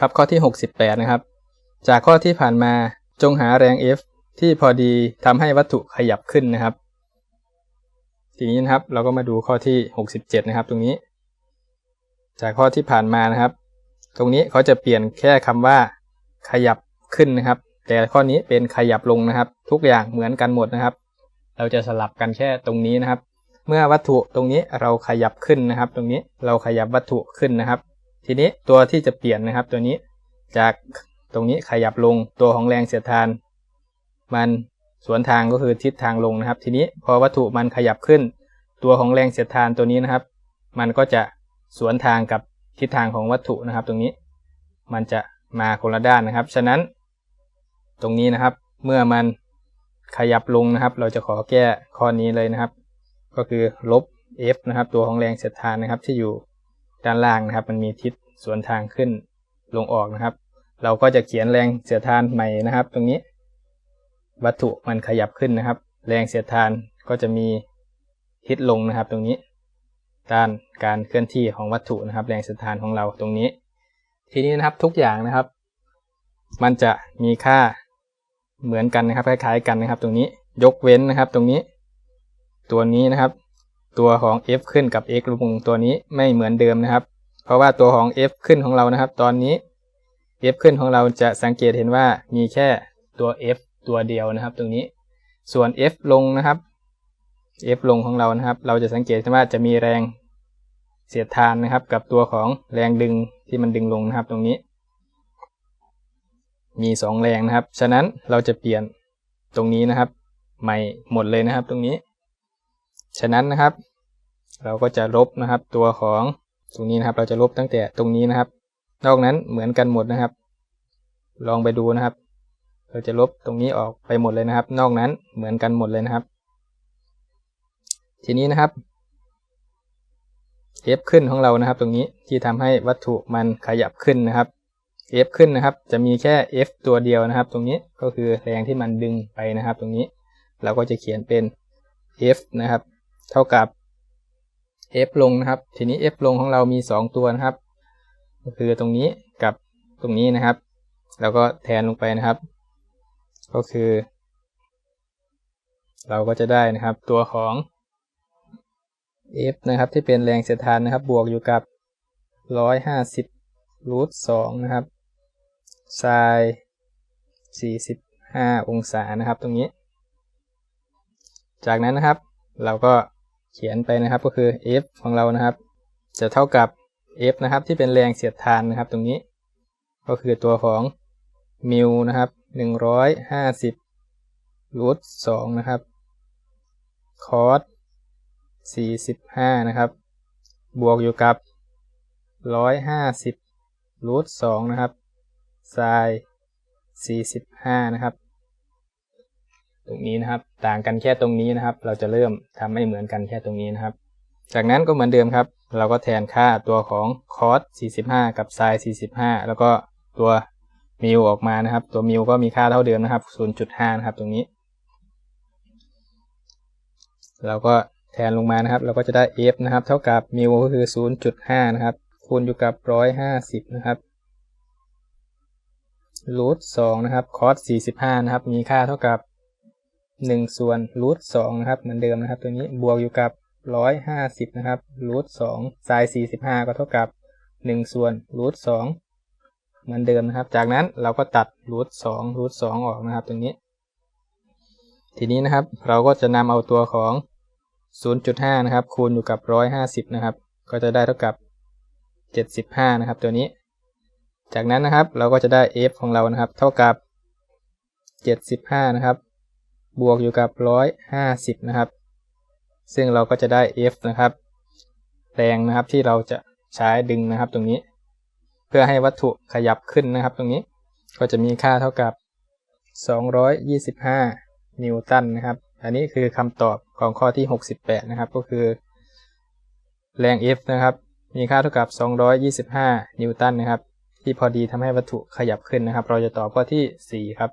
ครับข้อที่ 68 นะครับ จากข้อที่ผ่านมาจงหาแรง F ที่พอดีทำให้วัตถุขยับขึ้นนะครับ ทีนี้นะครับเราก็มาดูข้อที่ 67 นะครับ ตรงนี้ จากข้อที่ผ่านมานะครับ ตรงนี้เขาจะเปลี่ยนแค่คำว่า ขยับขึ้นนะครับ แต่ข้อนี้เป็นขยับลงนะครับ ทุกอย่างเหมือนกันหมดนะครับ เราจะสลับกันแค่ตรงนี้นะครับ เมื่อวัตถุตรงนี้เราขยับขึ้นนะครับ ตรงนี้เราขยับวัตถุขึ้นนะครับ ทีนี้ตัวที่จะเปลี่ยนนะครับตัวนี้จากตรงนี้ขยับลงตัวของแรงเสียดทาน มันสวนทางก็คือทิศทางลงนะครับ ทีนี้พอวัตถุมันขยับขึ้น ตัวของแรงเสียดทานตัวนี้นะครับ มันก็จะสวนทางกับทิศทางของวัตถุนะครับ ตรงนี้ มันจะมาคนละด้านนะครับ ฉะนั้นตรงนี้นะครับเมื่อมันขยับลงนะครับ เราจะขอแก้ข้อนี้เลยนะครับ ก็คือลบ f นะครับ ตัวของแรงเสียดทานนะครับที่อยู่ ด้านล่างนะครับ มันมีทิศสวนทางขึ้นลงออกนะครับ เราก็จะเขียนแรงเสียดทานใหม่นะครับ ตรงนี้ วัตถุมันขยับขึ้นนะครับ แรงเสียดทานก็จะมีทิศลงนะครับ ตรงนี้ ด้านการเคลื่อนที่ของวัตถุนะครับ แรงเสียดทานของเราตรงนี้ ทีนี้นะครับทุกอย่างนะครับ มันจะมีค่าเหมือนกันนะครับ คล้ายๆกันนะครับ ตรงนี้ยกเว้นนะครับ ตรงนี้ ตัวนี้นะครับ ตัวของ f ขึ้นกับ x ลงตัวนี้ไม่เหมือนเดิมนะครับ เพราะว่าตัวของ f ขึ้นของเรานะครับ ตอนนี้ f ขึ้นของเราจะสังเกตเห็นว่ามีแค่ตัว f ตัวเดียวนะครับ ตรงนี้ ส่วน f ลงนะครับ f ลงของเรานะครับ เราจะสังเกตว่าจะมีแรงเสียดทานนะครับ กับตัวของแรงดึงที่มันดึงลงนะครับ ตรงนี้ มีสองแรงนะครับ ฉะนั้นเราจะเปลี่ยนตรงนี้นะครับ ใหม่หมดเลยนะครับ ตรงนี้ ฉะนั้นนะครับ เราก็จะลบนะครับ ตัวของตรงนี้นะครับ เราจะลบตั้งแต่ตรงนี้นะครับ นอกนั้นเหมือนกันหมดนะครับ ลองไปดูนะครับ เราจะลบตรงนี้ออกไปหมดเลยนะครับ นอกนั้นเหมือนกันหมดเลยนะครับ ทีนี้นะครับ f ขึ้นของเรานะครับ ตรงนี้ที่ทำให้วัตถุมันขยับขึ้นนะครับ f ขึ้นนะครับ จะมีแค่ f ตัวเดียวนะครับ ตรงนี้ก็คือแรงที่มันดึงไปนะครับ ตรงนี้ เราก็จะเขียนเป็น f นะครับ เท่ากับ f ลงนะครับ ทีนี้ f ลงของเรามี 2 ตัวนะครับ ก็คือตรงนี้กับตรงนี้นะครับ แล้วก็แทนลงไปนะครับ ก็คือ เราก็จะได้นะครับตัวของ f นะครับที่เป็นแรงเสียดทานนะครับ บวกอยู่กับ 150รูท2นะครับไซน์45 องศานะครับ ตรงนี้ จากนั้นนะครับ เราก็ เขียนไปนะครับก็คือ f ของเรานะครับ จะเท่ากับ f นะครับที่เป็นแรงเสียดทานนะครับตรงนี้ ก็คือตัวของมิวนะครับ150รูท2นะครับคอส45นะครับ บวกอยู่กับ 150รูท2นะครับไซน์45นะครับ ตรงนี้นะครับ ต่างกันแค่ตรงนี้นะครับ เราจะเริ่มทำไม่เหมือนกันแค่ตรงนี้นะครับ จากนั้นก็เหมือนเดิมครับ เราก็แทนค่าตัวของคอส45 กับไซน์45 แล้วก็ตัวมิวออกมานะครับ ตัวมิวก็มีค่าเท่าเดิมนะครับ 0.5 นะครับตรงนี้ เราก็แทนลงมานะครับ เราก็จะได้ f นะครับ เท่ากับมิวก็คือ 0.5 นะครับ คูณอยู่กับ 150 นะครับรูท2นะครับ คอส45 นะครับ มีค่าเท่ากับ 1 ส่วนรูท2นะครับเหมือนเดิมนะครับ ตัวนี้บวกอยู่กับ 150 นะครับรูท2ไซน์45 ก็เท่ากับ 1 ส่วนรูท2เหมือนเดิมนะครับ จากนั้นเราก็ตัดรูท2รูท2ออกนะครับตรงนี้ ทีนี้นะครับเราก็จะนำเอาตัวของ 0.5 นะครับ คูณอยู่กับ 150 นะครับ ก็จะได้เท่ากับ 75 นะครับ ตัวนี้ จากนั้นนะครับเราก็จะได้ f ของเรานะครับ เท่ากับ 75 นะครับ บวกอยู่กับ 150 นะครับ ซึ่งเราก็จะได้ f นะครับ แรงนะครับที่เราจะใช้ดึงนะครับตรงนี้ เพื่อให้วัตถุขยับขึ้นนะครับ ตรงนี้ก็จะมีค่าเท่ากับ 225 นิวตันนะครับ อันนี้คือคำตอบของข้อที่ 68 นะครับ ก็คือ แรง F นะครับ มีค่าเท่ากับ 225 นิวตันนะครับ ที่พอดีทำให้วัตถุขยับขึ้นนะครับ เราจะตอบข้อที่ 4 ครับ